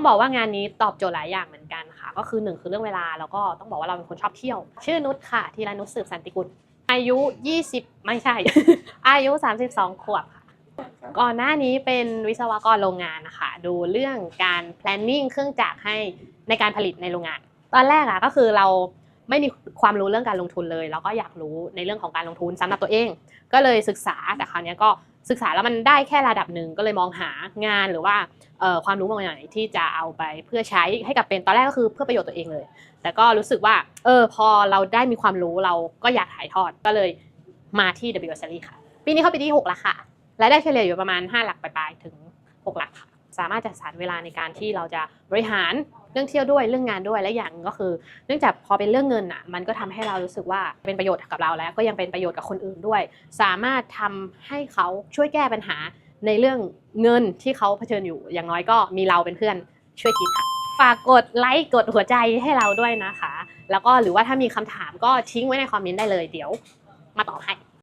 ต้องบอกว่างานนี้ตอบโจทย์หลายอย่างเหมือนกันค่ะ ก็คือหนึ่งคือเรื่องเวลาแล้วก็ต้องบอกว่าเราเป็นคนชอบเที่ยว ชื่อนุชค่ะธีรนุชสืบสันติกุลอายุ 20 ไม่ใช่ อายุ 32 ขวบค่ะ ก่อนหน้านี้เป็นวิศวกรโรงงานนะคะดูเรื่องการ planning เครื่องจักรให้ในการผลิตในโรงงาน ตอนแรกอะก็คือเราไม่มีความรู้เรื่องการลงทุนเลยเราก็อยากรู้ในเรื่องของการลงทุนสำหรับตัวเอง ก็เลยศึกษาแต่คราวนี้ก็ ศึกษาแล้วมันได้แค่ระดับหนึ่งก็เลยมองหางานหรือว่าความรู้บางอย่างที่จะเอาไปเพื่อใช้ให้กับเป็นตอนแรกก็คือเพื่อประโยชน์ตัวเองเลย แต่ก็รู้สึกว่าเออพอเราได้มีความรู้เราก็อยากถ่ายทอดก็เลยมาที่ W s a l y ค่ะ ปีนี้เข้าปีที่ 6 แล้วค่ะรายได้เฉลี่ยอยู่ประมาณ 5 หลักปลายๆถึง 6 หลักค่ะ สามารถจัดสรรเวลาในการที่เราจะบริหาร เรื่องเที่ยวด้วยเรื่องงานด้วยและอย่างก็คือ เนื่องจากพอเป็นเรื่องเงินอะมันก็ทำให้เรารู้สึกว่าเป็นประโยชน์กับเราแล้ว ก็ยังเป็นประโยชน์กับคนอื่นด้วย สามารถทำให้เขาช่วยแก้ปัญหาในเรื่องเงินที่เขาเผชิญอยู่ อย่างน้อยก็มีเราเป็นเพื่อนช่วยคิดค่ะฝากกดไลค์กดหัวใจให้เราด้วยนะคะ แล้วก็หรือว่าถ้ามีคำถามก็ทิ้งไว้ในคอมเมนต์ได้เลยเดี๋ยว มาตอบให้